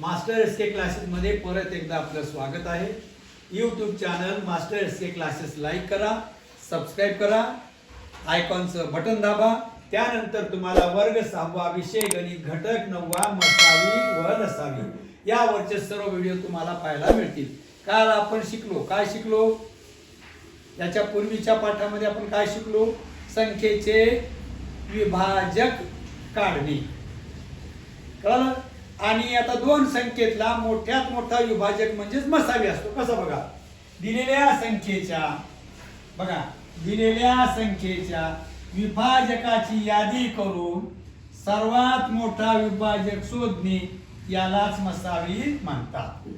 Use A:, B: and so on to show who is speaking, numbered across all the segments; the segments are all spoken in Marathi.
A: मास्टर एस के क्लासेसमध्ये परत एकदा आपलं स्वागत आहे. YouTube channel master S K classes like करा सबस्क्राईब करा आयकॉनचं बटन दाबा. त्यानंतर तुम्हाला वर्ग सहावा विषय गणित घटक नववा मसावी व नसावी यावरचे सर्व व्हिडिओ तुम्हाला पाहायला मिळतील. काल आपण शिकलो. काय शिकलो? याच्या पूर्वीच्या पाठामध्ये आपण काय शिकलो? संख्येचे विभाजक काढणे. कळलं? आणि आता दोन संख्येतला मोठ्यात मोठा विभाजक म्हणजेच मसावी असतो. कसा बघा? दिलेल्या संख्येच्या बघा दिलेल्या संख्येच्या विभाजकाची यादी करून सर्वात मोठा विभाजक शोधणे यालाच मसावी म्हणतात.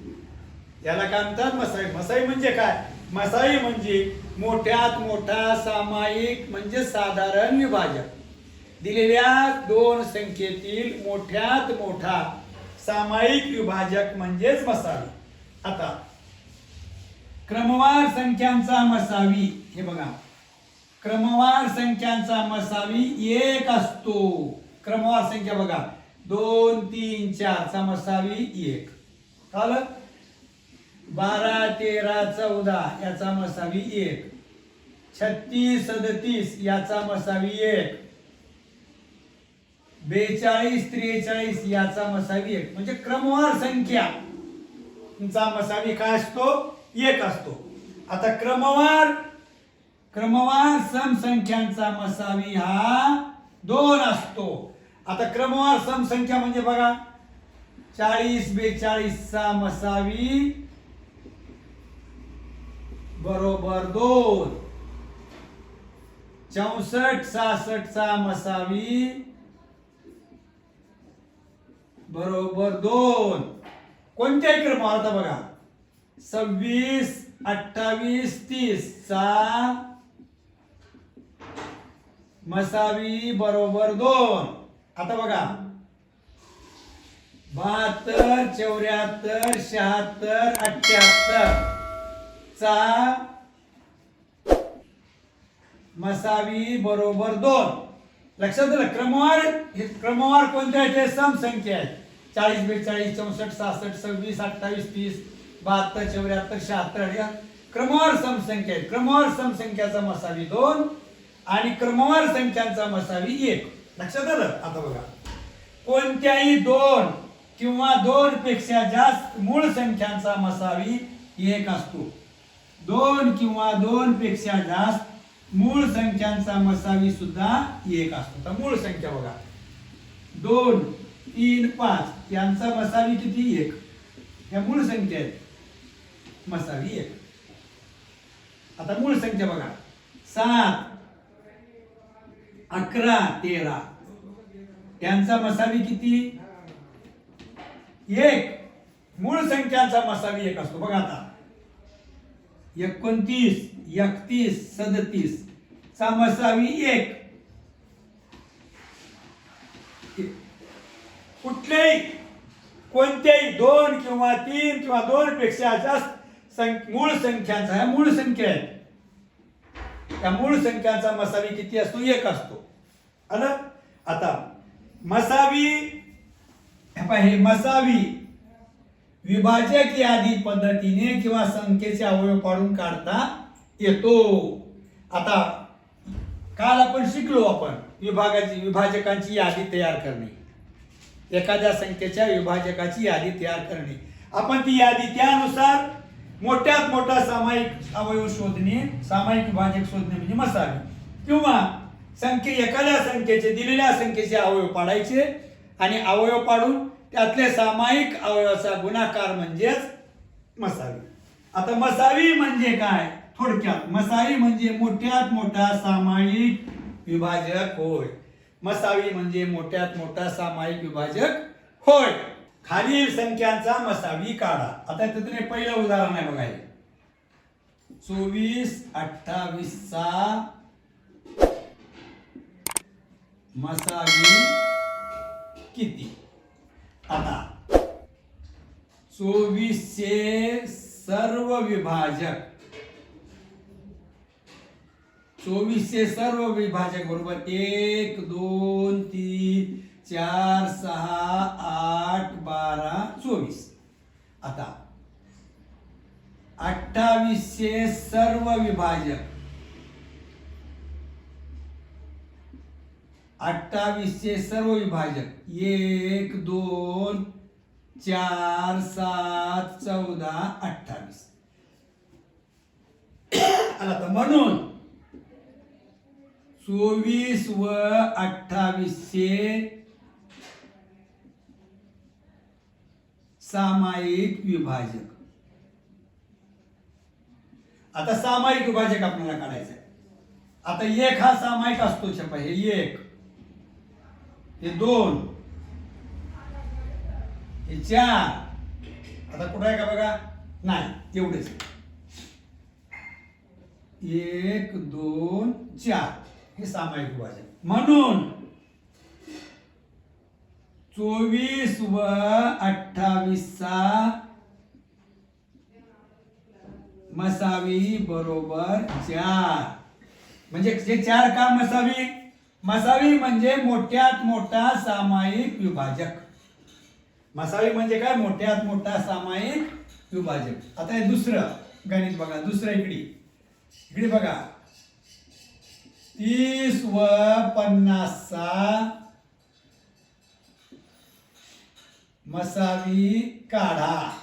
A: याला काय म्हणतात? मसाई मसाई म्हणजे काय? मसाई म्हणजे मोठ्यात मोठा सामायिक म्हणजे साधारण विभाजक. दिलेल्या दोन संख्येतील मोठ्यात मोठा सामायिक विभाजक म्हणजेच मसावी. आता क्रमवार संख्यांचा मसावी. हे बघा. क्रमवार संख्यांचा मसावी एक असतो. क्रमवार संख्या बघा. दोन तीन चार. चा मसावी एक. कळलं? बारा तेरा चौदा याचा मसावी एक. छत्तीस सदतीस याचा मसावी एक. बेचाळीस त्रेचाळीस याचा मसावी एक. म्हणजे क्रमवार संख्या. चा मसावी काय असतो? एक असतो. आता क्रमवार क्रमवार समसंख्यांचा मसावी हा दोन असतो. आता क्रमवार समसंख्या म्हणजे बघा चाळीस बेचाळीसचा मसावी बरोबर दोन. चौसष्ट सहासष्टचा मसावी बरोबर दोन. कोणत्याही क्रमावर आता बघा? सव्वीस अठ्ठावीस तीस. चा मसावी बरोबर दोन. आता बघा. बहात्तर चौऱ्याहत्तर शहात्तर अठ्याहत्तर. चा मसावी बरोबर दोन. लक्षात आलं क्रमवार हे क्रमवार कोणत्या आहेत? सम संख्या आहेत. चाळीस बेचाळीस चौसष्ट सहासष्ट सव्वीस अठ्ठावीस तीस बहात्तर चौऱ्याहत्तर शहात्तर या क्रमवार समसंख्या आहेत क्रमवार समसंख्याचा मसावी दोन आणि क्रमवार संख्यांचा मसावी एक. लक्षात आलं? आता बघा. कोणत्याही दोन किंवा दोन पेक्षा जास्त मूळ संख्यांचा मसावी एक असतो. दोन किंवा दोन पेक्षा जास्त मूळ संख्यांचा मसावी सुद्धा एक असतो. तर मूळ संख्या बघा. दोन तीन पाच. यांचा मसावी किती? एक. ह्या मूळ संख्या आहेत. मसावी एक. आता मूळ संख्या बघा. सात अकरा तेरा. त्यांचा मसावी किती? एक. मूळ संख्यांचा मसावी एक असतो. बघा आता. एकोणतीस एकतीस सदतीस. चा मसावी एक. कुठल्याही कोणत्याही दोन किंवा तीन किंवा दोन पेक्षा जास्त संख- मूळ संख्यांचा ह्या मूळ संख्या आहेत. त्या मूळ संख्यांचा मसावी किती असतो? एक असतो. आलं? आता मसावी हे हे मसावी विभाजक यादी पद्धतीने किंवा संख्येचे अवयव पाडून काढता येतो. आता काल आपण शिकलो आपण विभागाची विभाजकांची यादी तयार करणे. एखाद्या संख्येच्या विभाजकाची यादी तयार करणे. आपण ती यादी त्यानुसार मोठ्यात मोठा सामायिक अवयव शोधणे सामायिक विभाजक शोधणे म्हणजे मसावी. किंवा संख्ये एखाद्या संख्येचे दिलेल्या संख्येचे अवयव पाडायचे आणि अवयव पाडून त्यातले सामायिक अवयवाचा गुणाकार म्हणजेच मसावी. आता मसावी म्हणजे काय? थोडक्यात मसावी म्हणजे मोठ्यात मोठा सामायिक विभाजक होय. मसावी म्हणजे मोठ्यात मोठा सामायिक विभाजक होय. खालील संख्यांचा मसावी काढा. आता तिथे पहिलं उदाहरण आहे बघा चोवीस अठ्ठावीसचा मसावी किती? आता. चोवीसचे सर्व विभाजक. चोवीसचे सर्व विभाजक बरोबर एक दोन तीन चार सहा आठ बारा चोवीस. आता अठ्ठावीसचे सर्व विभाजक. अठ्ठावीसचे सर्व विभाजक. एक दोन चार सात चौदा अठ्ठावीस. आता तर म्हणून चोवीस व अठ्ठावीसशे सामायिक विभाजक. आता सामायिक विभाजक आपल्याला काढायचं आहे आता एक हा सामायिक असतो छपा हे एक. हे दोन. हे चार. आता कुठं आहे का बघा? नाही एवढेच. एक दोन चार. हे सामायिक विभाजन म्हणून चोवीस व अठ्ठावीसचा मसावी बरोबर चार. म्हणजे जे चार का मसावी? मसावी म्हणजे मोठ्यात मोठा सामायिक विभाजक. मसावी म्हणजे काय? मोठ्यात मोठा सामायिक विभाजक. आता हे दुसरं गणित बघा दुसरं इकडे. इकडे बघा. तीस व पन्नासचा मसावी काढा.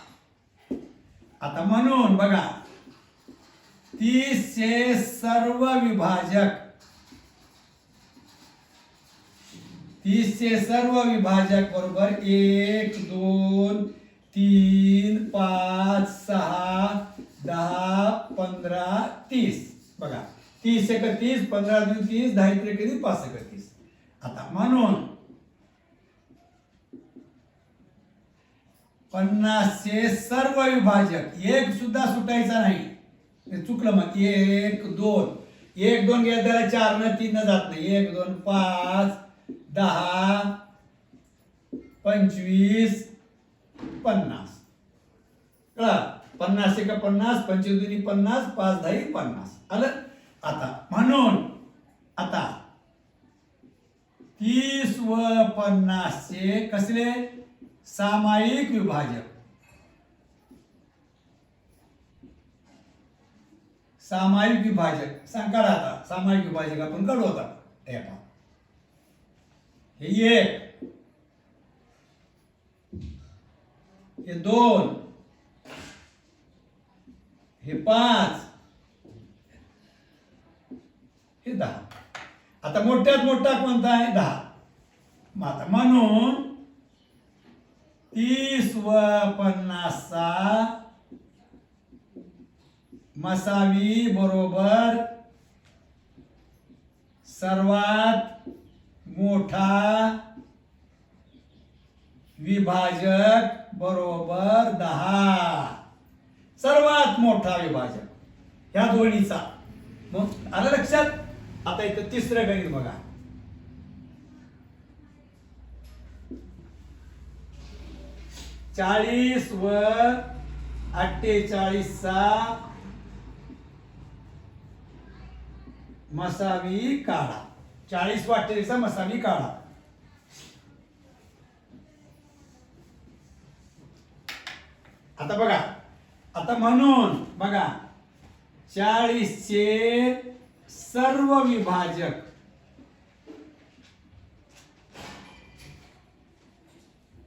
A: आता म्हणून बघा तीसचे सर्व विभाजक तीसचे सर्व विभाजक बरोबर एक दोन तीन पाच सहा दहा पंधरा तीस. बघा. तीस एक तीस पंधरा दोन तीस दहा एक तीस पाच एक तीस आता म्हणून पन्नासचे सर्व विभाजक एक सुद्धा सुटायचा नाही. चुकलं मग. एक दोन. एक दोन गेला त्याला चार न तीन न जात नाही. एक दोन पाच दहा पंचवीस पन्नास. कळा पन्नास एक पन्नास पंचवीस दुनी पन्नास पाच दहा पन्नास. आलं? आता म्हणून आता तीस व पन्नासचे कसले? सामायिक विभाजक. सामायिक विभाजक. सांग आता सामायिक विभाजक आपण काढू आता. हे पहा. हे एक. हे दोन. हे पाच. हे दहा. आता मोठ्यात मोठा कोणता आहे? दहा. मग आता म्हणून तीस व पन्नासचा मसावी बरोबर सर्वात मोठा विभाजक बरोबर दहा. सर्वात मोठा विभाजक. ह्या दोन्हीचा. मग आलं लक्षात? आता इथं तिसऱ्या बँकेत बघा. चाळीस व अठ्ठेचाळीसचा मसावी काढा. चाळीस व अठ्ठेचाळीसचा मसावी काढा. आता बघा. आता म्हणून बघा. चाळीसचे सर्व विभाजक.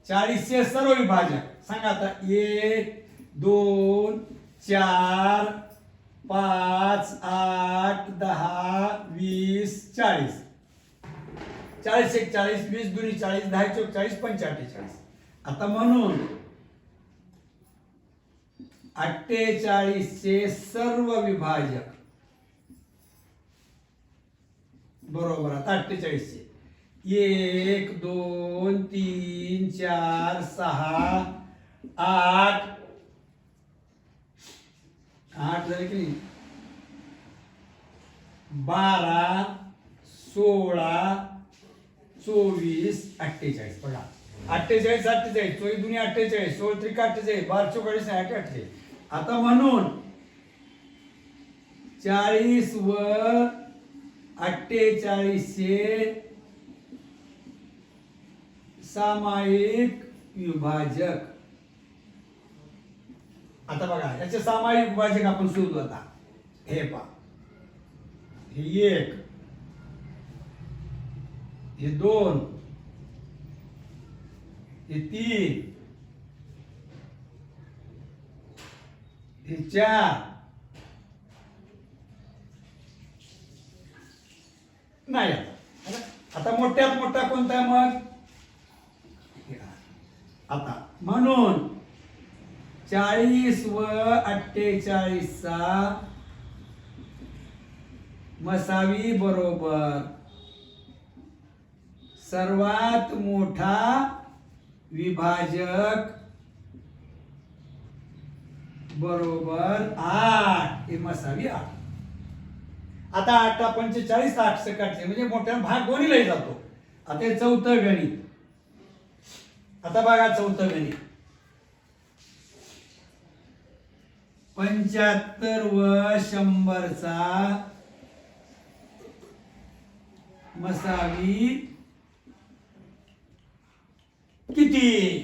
A: चाळीसचे सर्व विभाजक. सांगा आता. एक दोन चार पाच आठ दहा वीस चाळीस. चाळीस एक चाळीस वीस दुनी चाळीस दहा चौक चाळीस पंचाळीस आता म्हणून अठ्ठेचाळीसचे सर्व विभाजक. बरोबर आता अठ्ठेचाळीसचे एक दोन तीन चार सहा आठ. आठ झाले की नाही? बारा सोळा चोवीस अठ्ठेचाळीस. बघा अठ्ठेचाळीस अठ्ठेचाळीस. चोवीस दुनी अठ्ठेचाळीस सोळ त्रिक अठ्ठेचाळीस बारा चोकाळीस आठ अठ्ठेचाळीस. आता म्हणून चाळीस व अठ्ठेचाळीसशे सामायिक विभाजक. आता बघा याचे सामायिक विभाजक आपण शोधू आता. हे पा हे एक. हे दोन. हे तीन. हे चार. नाही. आता आता मोठ्यात मोठा कोणता मग? आता. म्हणून चाळीस व अठ्ठेचाळीसचा मसावी बरोबर सर्वात मोठा विभाजक बरोबर आठ. हे मसावी आठ. आता आठ पंचेचाळीस आठ सकाळचे म्हणजे मोठ्या भाग गोणीलाही जातो. आता हे चौथं गणित. आता बघा चौथं गणित. पंच्याहत्तर व शंभरचा मसावी किती?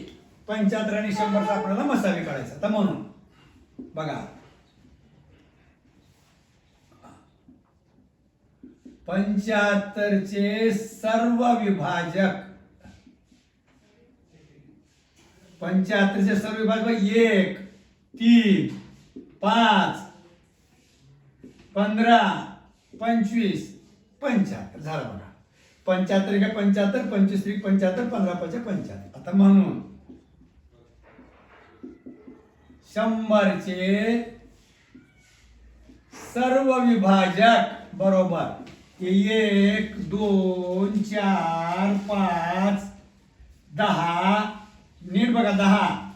A: पंच्याहत्तर आणि शंभरचा आपल्याला मसावी काढायचा. आता म्हणून बघा. पंच्याहत्तरचे सर्व विभाजक. पंच्याहत्तरचे सर्व विभाजक एक तीन पाच पंधरा पंचवीस पंच्याहत्तर. झालं बघा. पंच्याहत्तर एक पंच्याहत्तर पंचवीस त्रिक पंच्याहत्तर पंधरा पंच पंच्याहत्तर. आता म्हणून शंभरचे सर्व विभाजक बरोबर. एक दोन चार पाच दहा. नीट बघा दहा.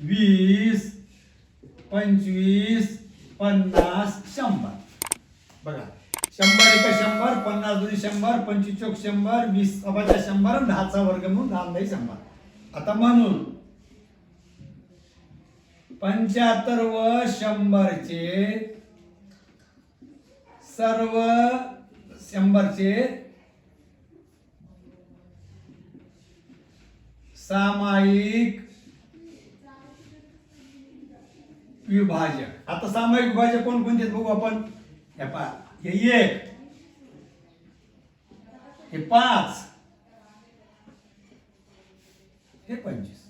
A: वीस पंचवीस पन्नास शंभर. बघा. शंभर एक शंभर पन्नास दोन शंभर पंचवीस चौक शंभर वीस सभाच्या शंभर दहाचा वर्ग म्हणून दहा दही शंभर. आता म्हणून. पंच्याहत्तर व शंभरचे सर्व शंभरचे सामायिक विभाजक. आता सामायिक विभाजक कोण कोणते आहेत बघू आपण? हे पा हे एक हे पाच हे पंचवीस.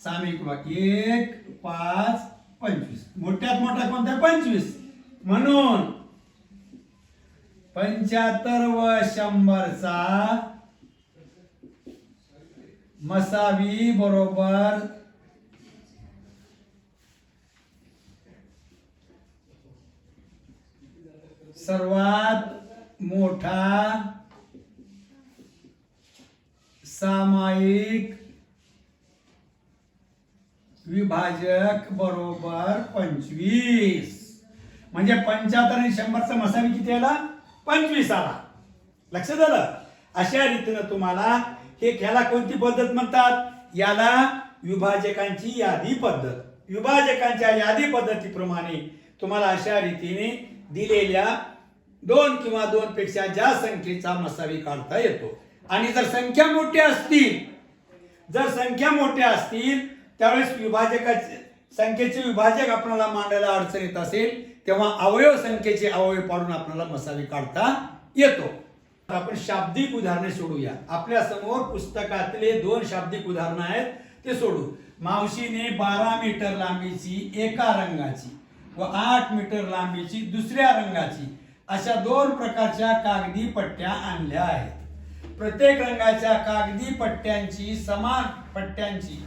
A: सामायिक विभाग एक पाच पंचवीस. मोठ्यात मोठा कोणता? पंचवीस. म्हणून पंच्याहत्तर व शंभरचा मसावी बरोबर सर्वात मोठा सामायिक विभाजक बरोबर पंचवीस. म्हणजे पंच्याहत्तर आणि शंभरचा मसावी किती आला पंचवीस आला. लक्षात आलं? अशा रीतीनं तुम्हाला हे ह्याला कोणती पद्धत म्हणतात? याला विभाजकांची यादी पद्धत. विभाजकांच्या यादी पद्धतीप्रमाणे तुम्हाला अशा रीतीने दिलेल्या दोन किंवा दोन पेक्षा जास्त संख्येचा मसावी काढता येतो. आणि जर संख्या मोठ्या असतील जर संख्या मोठ्या असतील त्यावेळेस विभाजकाचे संख्येचे विभाजक आपल्याला मांडायला अडचण येत असेल तेव्हा अवयव संख्येचे अवयव पाडून आपल्याला मसाले काढता येतो. तर आपण शाब्दिक उदाहरणे सोडूया. आपल्यासमोर पुस्तकातले दोन शाब्दिक उदाहरणं आहेत ते सोडू. मावशीने बारा मीटर लांबीची एका रंगाची व आठ मीटर लांबीची दुसऱ्या रंगाची अशा दोन प्रकारच्या कागदी पट्ट्या आणल्या आहेत. प्रत्येक रंगाच्या कागदी पट्ट्यांची समान पट्ट्यांची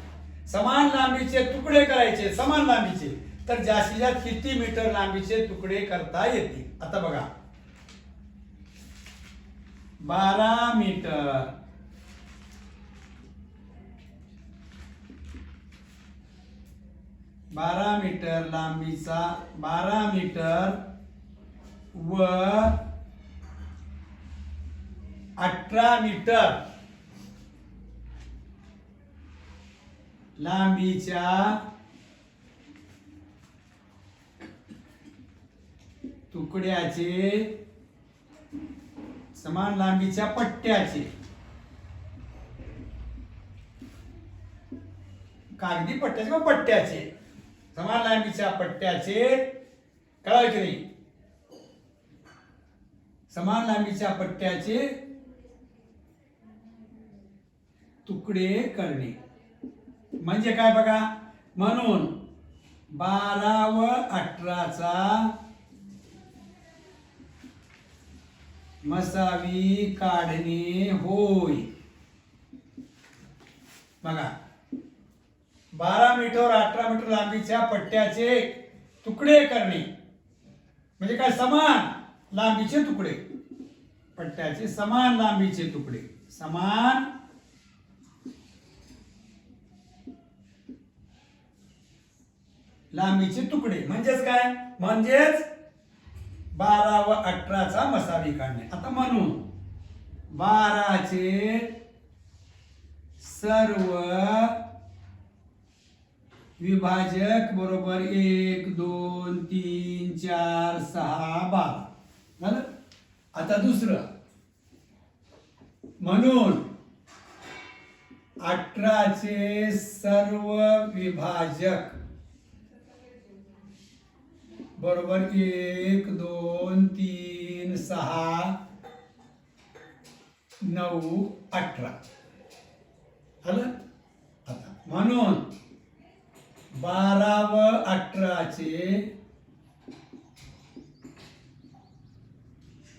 A: समान लांबीचे तुकडे करायचे समान लांबीचे. तर जास्तीत जास्त किती मीटर लांबीचे तुकडे करता येतील? आता बघा. बारा मीटर. बारा मीटर लांबीचा बारा मीटर व अठरा मीटर लांबीच्या तुकड्याचे समान लांबीच्या पट्ट्याचे. कागदी पट्ट्याचे किंवा पट्ट्याचे? समान लांबीच्या पट्ट्याचे. कळाल की नाही? समान लांबीच्या पट्ट्याचे तुकडे करणे. म्हणजे काय बघा? म्हणून बारा व अठराचा मसावी काढणे होय. बघा. बारा मीटर अठरा मीटर लांबीच्या पट्ट्याचे तुकडे करणे. म्हणजे काय? समान लांबीचे तुकडे. पट्ट्याचे समान लांबीचे तुकडे. समान. लांबीचे तुकडे. म्हणजेच काय? म्हणजेच बारा व अठराचा मसावी काढणे. आता म्हणून बाराचे सर्व विभाजक बरोबर एक दोन तीन चार सहा बारा. झालं? आता दुसरं. म्हणून अठराचे सर्व विभाजक बरोबर? एक दोन तीन सहा नऊ अठरा. झालं आता म्हणून बारा व अठराचे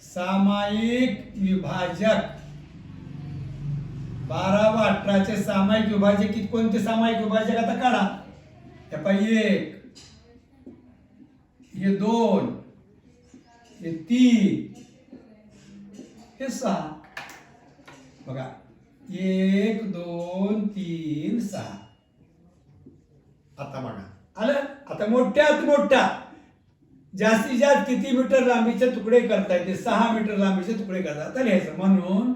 A: सामायिक विभाजक. बारा व अठराचे सामायिक विभाजक किती? कोणते सामायिक विभाजक? आता काढा. पाहिजे एक हे दोन हे तीन हे सहा. बघा एक दोन तीन सहा. आता बघा. आलं? आता मोठ्यात मोठा जास्तीत जास्त किती मीटर लांबीचे तुकडे करता येते सहा मीटर लांबीचे तुकडे करता आता लिहायचं. म्हणून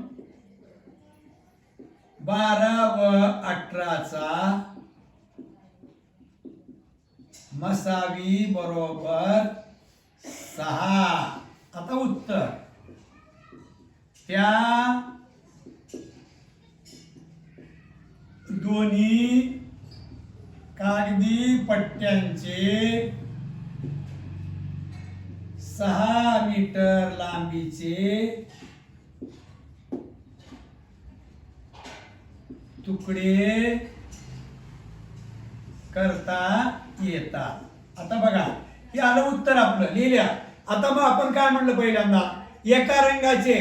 A: बारा व अठराचा मसावी बरोबर सहा. आता उत्तर. त्या दोन्ही कागदी पट्ट्यांचे सहा मीटर लांबीचे तुकडे करता येतात. आता बघा हे आलं उत्तर आपलं लिहिल्या. आता मग आपण काय म्हणलं पहिल्यांदा? एका रंगाचे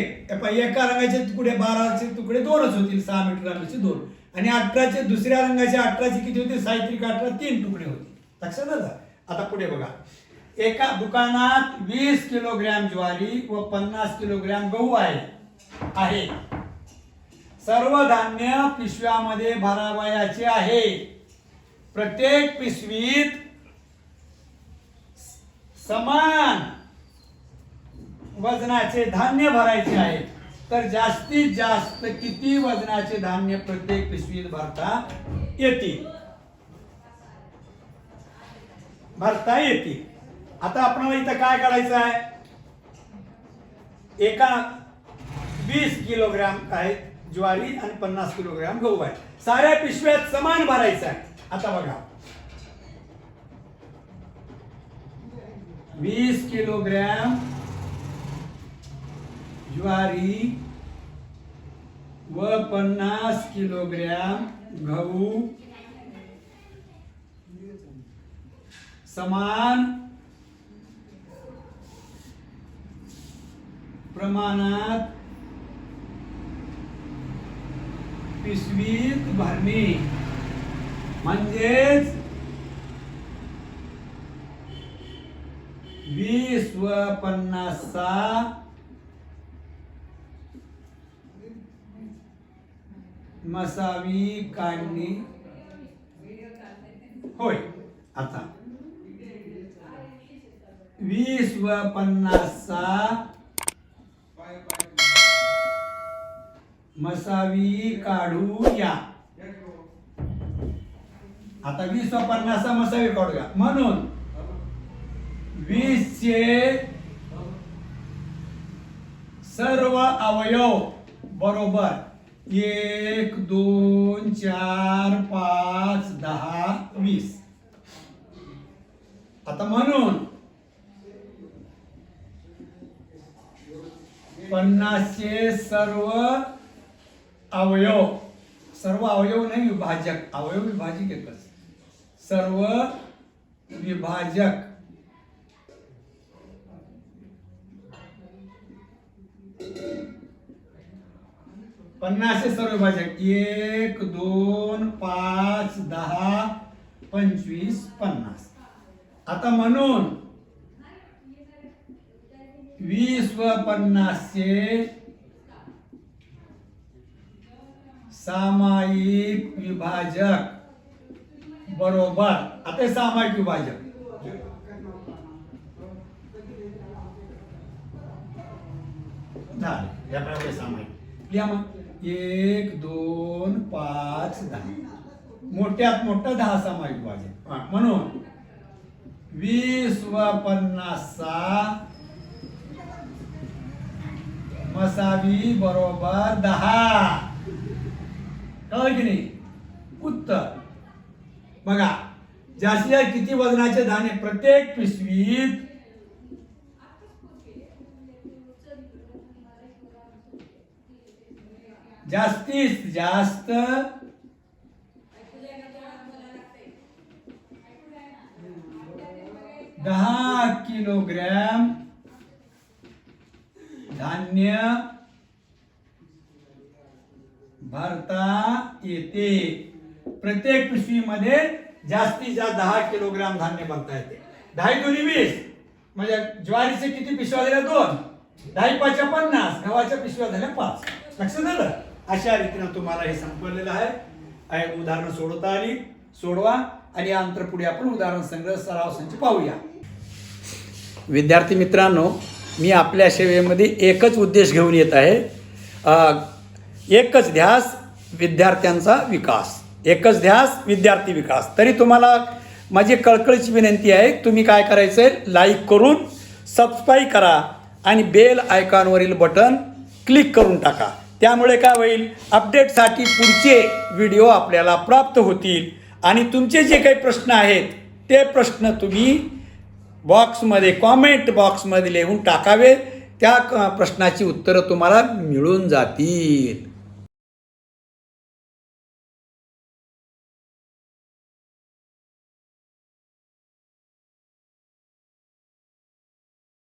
A: एका रंगाचे तुकडे बाराचे तुकडे दोनच होतील सहा मीटर लांबीचे दोन. आणि अठराचे दुसऱ्या रंगाचे अठराचे किती होते साहित्रिक अठरा तीन तुकडे होते लक्षात आलं? आता पुढे बघा. एका दुकानात वीस किलोग्रॅम ज्वारी व पन्नास किलोग्रॅम गहू आहे. आहे. सर्व धान्य पिशव्यामध्ये भरावयाचे आहे. प्रत्येक पिशवीत समान वजनाचे धान्य भरायचे आहे तर जास्तीत जास्त किती वजनाचे धान्य प्रत्येक पिशवीत भरता येतील? भरता येतील. आता आपल्याला इथं काय करायचं आहे? एका वीस किलोग्राम आहे ज्वारी आणि पन्नास किलोग्राम गहू आहे साऱ्या पिशव्यात समान भरायचं आहे. आता बघा. वीस किलोग्रॅम ज्वारी व पन्नास किलोग्रॅम गहू समान प्रमाणात पिशवीत भरणे. म्हणजेच वीस व पन्नासचा मसावी काढणी. होय आता. वीस व पन्नासचा मसावी काढू या. आता वीस व पन्नासचा मसावी काढूया म्हणून वीसचे सर्व अवयव बरोबर एक दोन चार पाच दहा वीस. आता म्हणून पन्नासचे सर्व अवयव सर्व अवयव नाही विभाजक अवयव विभाजक एकच. सर्व विभाजक. पन्नासचे सर्व विभाजक. एक दोन पाच दहा पंचवीस पन्नास. आता म्हणून वीस व पन्नासचे सामायिक विभाजक. बरोबर. आता हे सामायिक विभाजक झाले. या प्रकारे सामायिक लिहा मग. एक दोन पाच दहा. मोठ्यात मोठं दहा सामायिक हा, म्हणून वीस व पन्नासचा मसावी बरोबर दहा. कळलं की नाही? उत्तर. बघा जास्तीत जास्त किती वजनाचे धान्य प्रत्येक पिशवीत जास्तीत जास्त दहा किलोग्रॅम धान्य भरता येते. प्रत्येक पिशवीमध्ये जास्तीत जास्त दहा किलोग्राम धान्य भरता येते. दहा दोन्ही वीस म्हणजे ज्वारीचे किती पिशव्या झाल्या? दोन. दहा पाचच्या पन्नास गव्हाच्या पिशव्या झाल्या पाच. लक्षात झालं अशा रीतीनं तुम्हाला हे संपवलेलं आहे. आहे उदाहरणं सोडवता आली सोडवा आणि अंतर पुढे आपण उदाहरण संग्रह सराव संच पाहूया.
B: विद्यार्थी मित्रांनो मी आपल्या सेवेमध्ये एकच उद्देश घेऊन येत आहे. एकच ध्यास विद्यार्थ्यांचा विकास. एकच ध्यास विद्यार्थी विकास. तरी तुम्हाला माझी कळकळीची विनंती आहे तुम्ही काय करायचं आहे लाईक करून सबस्क्राईब करा आणि बेल आयकॉनवरील बटन क्लिक करून टाका. त्यामुळे काय होईल अपडेटसाठी पुढचे व्हिडिओ आपल्याला प्राप्त होतील. आणि तुमचे जे काही प्रश्न आहेत ते प्रश्न तुम्ही बॉक्समध्ये कॉमेंट बॉक्समध्ये लिहून टाकावे. त्या क- प्रश्नाची उत्तरं तुम्हाला मिळून जातील.